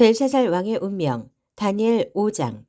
벨사살 왕의 운명 다니엘 5장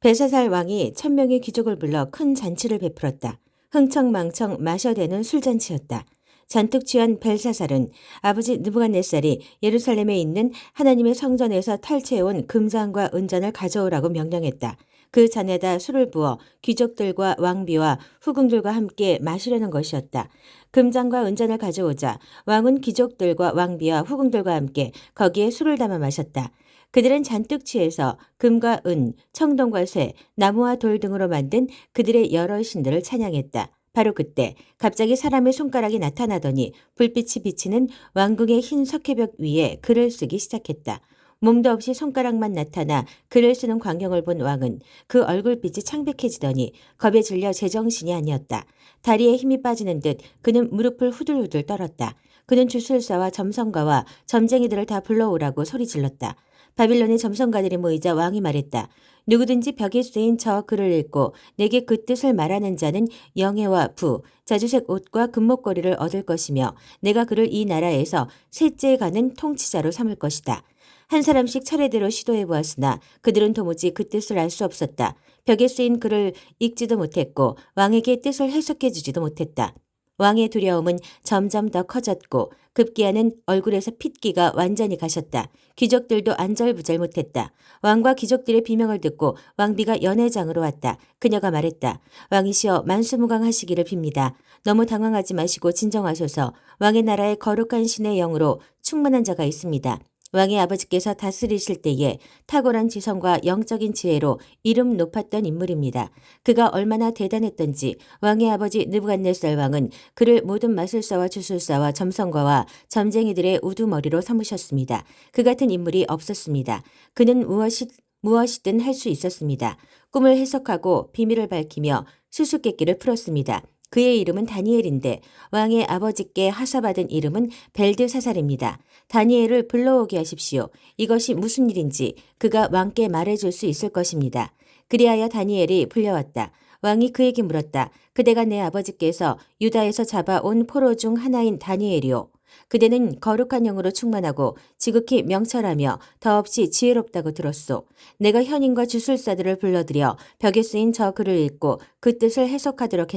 벨사살 왕이 천명의 귀족을 불러 큰 잔치를 베풀었다. 흥청망청 마셔대는 술잔치였다. 잔뜩 취한 벨사살은 아버지 느부갓네살이 예루살렘에 있는 하나님의 성전에서 탈취해온 금잔과 은잔을 가져오라고 명령했다. 그 잔에다 술을 부어 귀족들과 왕비와 후궁들과 함께 마시려는 것이었다. 금잔과 은잔을 가져오자 왕은 귀족들과 왕비와 후궁들과 함께 거기에 술을 담아 마셨다. 그들은 잔뜩 취해서 금과 은, 청동과 쇠, 나무와 돌 등으로 만든 그들의 여러 신들을 찬양했다. 바로 그때 갑자기 사람의 손가락이 나타나더니 불빛이 비치는 왕궁의 흰 석회벽 위에 글을 쓰기 시작했다. 몸도 없이 손가락만 나타나 글을 쓰는 광경을 본 왕은 그 얼굴빛이 창백해지더니 겁에 질려 제정신이 아니었다. 다리에 힘이 빠지는 듯 그는 무릎을 후들후들 떨었다. 그는 주술사와 점성가와 점쟁이들을 다 불러오라고 소리 질렀다. 바빌론의 점성가들이 모이자 왕이 말했다. 누구든지 벽에 쓰인 저 글을 읽고 내게 그 뜻을 말하는 자는 영예와 부, 자주색 옷과 금목걸이를 얻을 것이며 내가 그를 이 나라에서 셋째에 가는 통치자로 삼을 것이다. 한 사람씩 차례대로 시도해 보았으나 그들은 도무지 그 뜻을 알 수 없었다. 벽에 쓰인 글을 읽지도 못했고 왕에게 뜻을 해석해 주지도 못했다. 왕의 두려움은 점점 더 커졌고 급기야는 얼굴에서 핏기가 완전히 가셨다. 귀족들도 안절부절 못했다. 왕과 귀족들의 비명을 듣고 왕비가 연회장으로 왔다. 그녀가 말했다. 왕이시여 만수무강하시기를 빕니다. 너무 당황하지 마시고 진정하소서. 왕의 나라에 거룩한 신의 영으로 충만한 자가 있습니다. 왕의 아버지께서 다스리실 때에 탁월한 지성과 영적인 지혜로 이름 높았던 인물입니다. 그가 얼마나 대단했던지 왕의 아버지 느부갓네살 왕은 그를 모든 마술사와 주술사와 점성가와 점쟁이들의 우두머리로 삼으셨습니다. 그 같은 인물이 없었습니다. 그는 무엇이 무엇이든 할 수 있었습니다. 꿈을 해석하고 비밀을 밝히며 수수께끼를 풀었습니다. 그의 이름은 다니엘인데 왕의 아버지께 하사받은 이름은 벨드사살입니다. 다니엘을 불러오게 하십시오. 이것이 무슨 일인지 그가 왕께 말해줄 수 있을 것입니다. 그리하여 다니엘이 불려왔다. 왕이 그에게 물었다. 그대가 내 아버지께서 유다에서 잡아온 포로 중 하나인 다니엘이오. 그대는 거룩한 영으로 충만하고 지극히 명철하며 더없이 지혜롭다고 들었소. 내가 현인과 주술사들을 불러들여 벽에 쓰인 저 글을 읽고 그 뜻을 해석하도록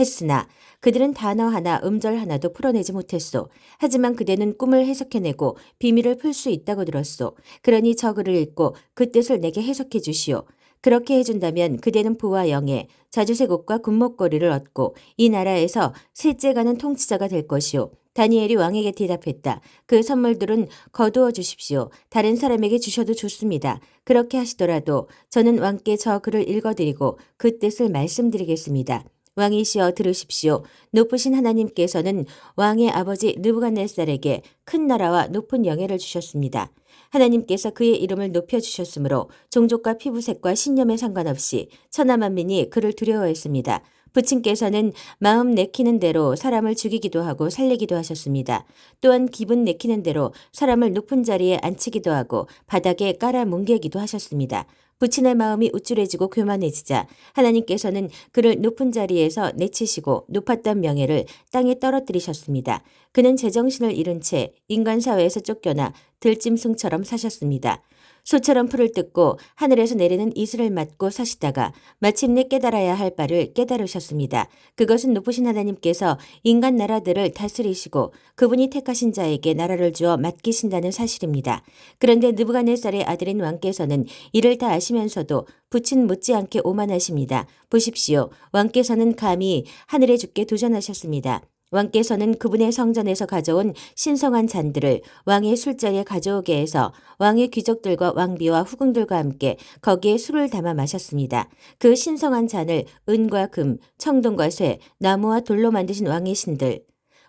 했, 했으나 그들은 단어 하나 음절 하나도 풀어내지 못했소. 하지만 그대는 꿈을 해석해내고 비밀을 풀 수 있다고 들었소. 그러니 저 글을 읽고 그 뜻을 내게 해석해 주시오. 그렇게 해준다면 그대는 부와 영예, 자주색 옷과 군목걸이를 얻고 이 나라에서 셋째 가는 통치자가 될 것이오. 다니엘이 왕에게 대답했다. 그 선물들은 거두어 주십시오. 다른 사람에게 주셔도 좋습니다. 그렇게 하시더라도 저는 왕께 저 글을 읽어드리고 그 뜻을 말씀드리겠습니다. 왕이시여 들으십시오. 높으신 하나님께서는 왕의 아버지 느부갓네살에게 큰 나라와 높은 영예를 주셨습니다. 하나님께서 그의 이름을 높여주셨으므로 종족과 피부색과 신념에 상관없이 천하만민이 그를 두려워했습니다. 부친께서는 마음 내키는 대로 사람을 죽이기도 하고 살리기도 하셨습니다. 또한 기분 내키는 대로 사람을 높은 자리에 앉히기도 하고 바닥에 깔아 뭉개기도 하셨습니다. 부친의 마음이 우쭐해지고 교만해지자 하나님께서는 그를 높은 자리에서 내치시고 높았던 명예를 땅에 떨어뜨리셨습니다. 그는 제정신을 잃은 채 인간 사회에서 쫓겨나 들짐승처럼 사셨습니다. 소처럼 풀을 뜯고 하늘에서 내리는 이슬을 맞고 사시다가 마침내 깨달아야 할 바를 깨달으셨습니다. 그것은 높으신 하나님께서 인간 나라들을 다스리시고 그분이 택하신 자에게 나라를 주어 맡기신다는 사실입니다. 그런데 느부갓네살의 아들인 왕께서는 이를 다 아시면서도 부친 못지않게 오만하십니다. 보십시오. 왕께서는 감히 하늘의 주께 도전하셨습니다. 왕께서는 그분의 성전에서 가져온 신성한 잔들을 왕의 술자리에 가져오게 해서 왕의 귀족들과 왕비와 후궁들과 함께 거기에 술을 담아 마셨습니다. 그 신성한 잔을 은과 금, 청동과 쇠, 나무와 돌로 만드신 왕의 신들,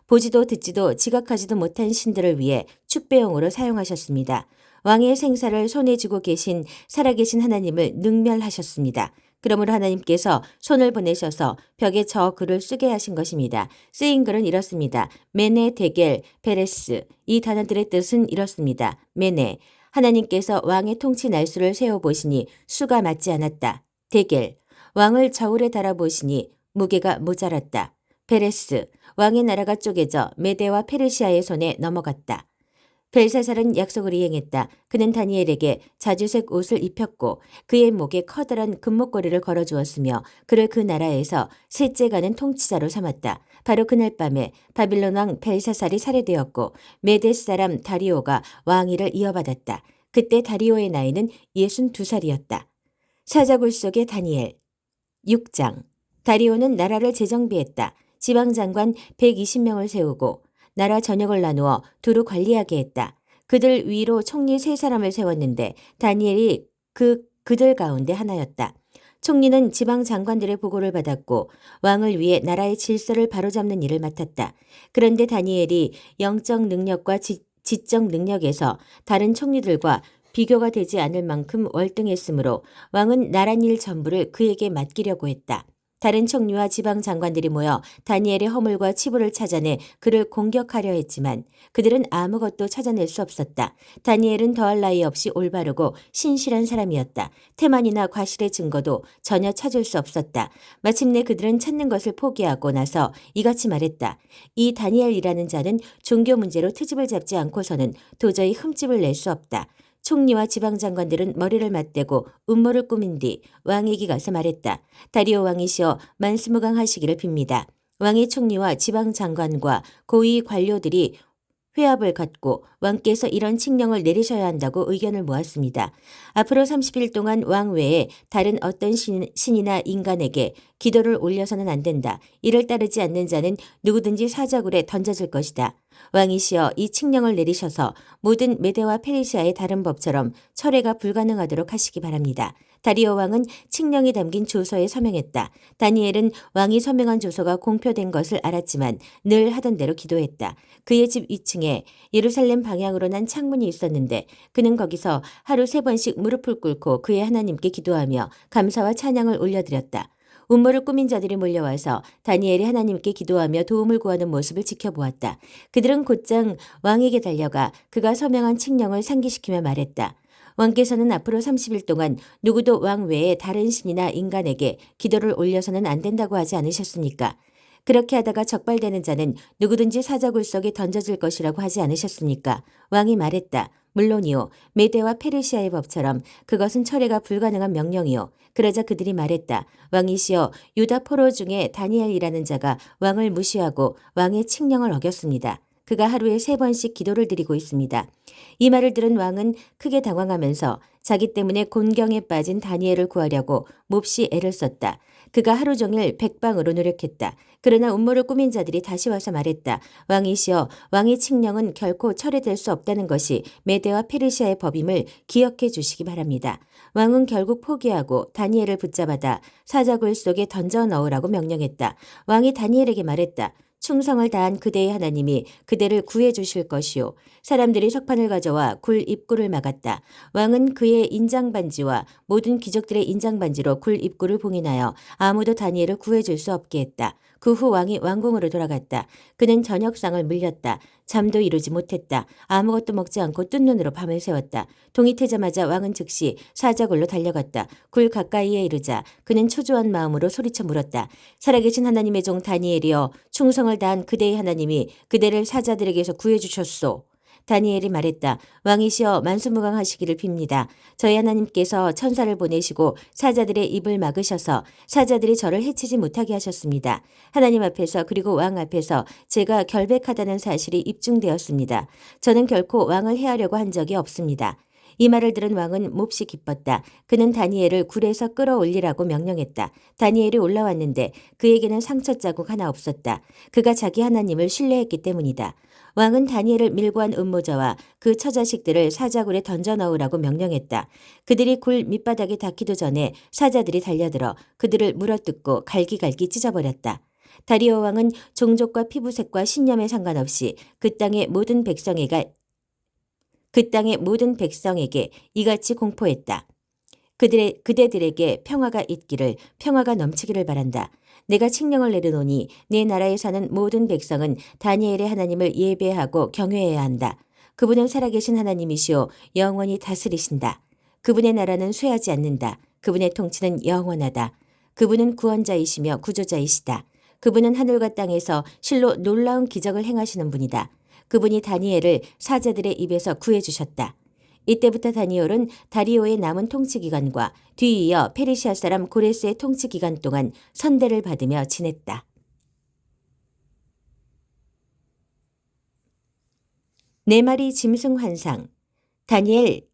보지도 듣지도 지각하지도 못한 신들을 위해 축배용으로 사용하셨습니다. 왕의 생사를 손에 쥐고 계신 살아계신 하나님을 능멸하셨습니다. 그러므로 하나님께서 손을 보내셔서 벽에 저 글을 쓰게 하신 것입니다. 쓰인 글은 이렇습니다. 메네, 데겔, 페레스. 이 단어들의 뜻은 이렇습니다. 메네. 하나님께서 왕의 통치 날수를 세어보시니 수가 맞지 않았다. 데겔. 왕을 저울에 달아 보시니 무게가 모자랐다. 페레스. 왕의 나라가 쪼개져 메데와 페르시아의 손에 넘어갔다. 벨사살은 약속을 이행했다. 그는 다니엘에게 자주색 옷을 입혔고 그의 목에 커다란 금목걸이를 걸어주었으며 그를 그 나라에서 셋째 가는 통치자로 삼았다. 바로 그날 밤에 바빌론 왕 벨사살이 살해되었고 메데스 사람 다리오가 왕위를 이어받았다. 그때 다리오의 나이는 62살이었다. 사자굴 속의 다니엘 6장 다리오는 나라를 재정비했다. 지방장관 120명을 세우고 나라 전역을 나누어 두루 관리하게 했다. 그들 위로 총리 세 사람을 세웠는데 다니엘이 그 그들 가운데 하나였다. 총리는 지방 장관들의 보고를 받았고 왕을 위해 나라의 질서를 바로잡는 일을 맡았다. 그런데 다니엘이 영적 능력과 지, 지적 능력에서 다른 총리들과 비교가 되지 않을 만큼 월등했으므로 왕은 나라일 전부를 그에게 맡기려고 했다. 다른 총리와 지방 장관들이 모여 다니엘의 허물과 치부를 찾아내 그를 공격하려 했지만 그들은 아무것도 찾아낼 수 없었다. 다니엘은 더할 나위 없이 올바르고 신실한 사람이었다. 태만이나 과실의 증거도 전혀 찾을 수 없었다. 마침내 그들은 찾는 것을 포기하고 나서 이같이 말했다. 이 다니엘이라는 자는 종교 문제로 트집을 잡지 않고서는 도저히 흠집을 낼 수 없다. 총리와 지방장관들은 머리를 맞대고 음모를 꾸민 뒤 왕에게 가서 말했다. 다리오 왕이시여 만수무강 하시기를 빕니다. 왕의 총리와 지방장관과 고위 관료들이 회합을 갖고 왕께서 이런 칙령을 내리셔야 한다고 의견을 모았습니다. 앞으로 30일 동안 왕 외에 다른 어떤 신, 신이나 인간에게 기도를 올려서는 안 된다. 이를 따르지 않는 자는 누구든지 사자굴에 던져질 것이다. 왕이시여 이 칙령을 내리셔서 모든 메데와 페르시아의 다른 법처럼 철회가 불가능하도록 하시기 바랍니다. 다리오 왕은 칙령이 담긴 조서에 서명했다. 다니엘은 왕이 서명한 조서가 공표된 것을 알았지만 늘 하던 대로 기도했다. 그의 집 2층에 예루살렘 방향으로 난 창문이 있었는데 그는 거기서 하루 세 번씩 무릎을 꿇고 그의 하나님께 기도하며 감사와 찬양을 올려드렸다. 음모를 꾸민 자들이 몰려와서 다니엘이 하나님께 기도하며 도움을 구하는 모습을 지켜보았다. 그들은 곧장 왕에게 달려가 그가 서명한 칙령을 상기시키며 말했다. 왕께서는 앞으로 30일 동안 누구도 왕 외에 다른 신이나 인간에게 기도를 올려서는 안 된다고 하지 않으셨습니까? 그렇게 하다가 적발되는 자는 누구든지 사자굴 속에 던져질 것이라고 하지 않으셨습니까? 왕이 말했다. 물론이요. 메데와 페르시아의 법처럼 그것은 철회가 불가능한 명령이요. 그러자 그들이 말했다. 왕이시여 유다 포로 중에 다니엘이라는 자가 왕을 무시하고 왕의 칙령을 어겼습니다. 그가 하루에 세 번씩 기도를 드리고 있습니다. 이 말을 들은 왕은 크게 당황하면서 자기 때문에 곤경에 빠진 다니엘을 구하려고 몹시 애를 썼다. 그가 하루 종일 백방으로 노력했다. 그러나 음모를 꾸민 자들이 다시 와서 말했다. 왕이시여 왕의 칙령은 결코 철회될 수 없다는 것이 메데와 페르시아의 법임을 기억해 주시기 바랍니다. 왕은 결국 포기하고 다니엘을 붙잡아다 사자굴 속에 던져 넣으라고 명령했다. 왕이 다니엘에게 말했다. 충성을 다한 그대의 하나님이 그대를 구해 주실 것이요. 사람들이 석판을 가져와 굴 입구를 막았다. 왕은 그의 인장 반지와 모든 귀족들의 인장 반지로 굴 입구를 봉인하여 아무도 다니엘을 구해 줄 수 없게 했다. 그 후 왕이 왕궁으로 돌아갔다. 그는 저녁상을 물렸다. 잠도 이루지 못했다. 아무것도 먹지 않고 뜬 눈으로 밤을 새웠다. 동이 트자마자 왕은 즉시 사자굴로 달려갔다. 굴 가까이에 이르자 그는 초조한 마음으로 소리쳐 물었다. 살아계신 하나님의 종 다니엘이여 충성을 다한 그대의 하나님이 그대를 사자들에게서 구해주셨소. 다니엘이 말했다. 왕이시여 만수무강하시기를 빕니다. 저희 하나님께서 천사를 보내시고 사자들의 입을 막으셔서 사자들이 저를 해치지 못하게 하셨습니다. 하나님 앞에서 그리고 왕 앞에서 제가 결백하다는 사실이 입증되었습니다. 저는 결코 왕을 해하려고 한 적이 없습니다. 이 말을 들은 왕은 몹시 기뻤다. 그는 다니엘을 굴에서 끌어올리라고 명령했다. 다니엘이 올라왔는데 그에게는 상처 자국 하나 없었다. 그가 자기 하나님을 신뢰했기 때문이다. 왕은 다니엘을 밀고 한 음모자와 그 처자식들을 사자굴에 던져 넣으라고 명령했다. 그들이 굴 밑바닥에 닿기도 전에 사자들이 달려들어 그들을 물어뜯고 갈기갈기 찢어버렸다. 다리오 왕은 종족과 피부색과 신념에 상관없이 그 땅의 모든 백성에게 그 땅의 모든 백성에게 이같이 공포했다. 그들의 그대들에게 평화가 있기를 평화가 넘치기를 바란다. 내가 칙령을 내려놓으니 내 나라에 사는 모든 백성은 다니엘의 하나님을 예배하고 경외해야 한다. 그분은 살아계신 하나님이시오 영원히 다스리신다. 그분의 나라는 쇠하지 않는다. 그분의 통치는 영원하다. 그분은 구원자이시며 구조자이시다. 그분은 하늘과 땅에서 실로 놀라운 기적을 행하시는 분이다. 그분이 다니엘을 사자들의 입에서 구해주셨다. 이때부터 다니엘은 다리오의 남은 통치 기간과 뒤이어 페르시아 사람 고레스의 통치 기간 동안 선대를 받으며 지냈다. 네 마리 짐승 환상 다니엘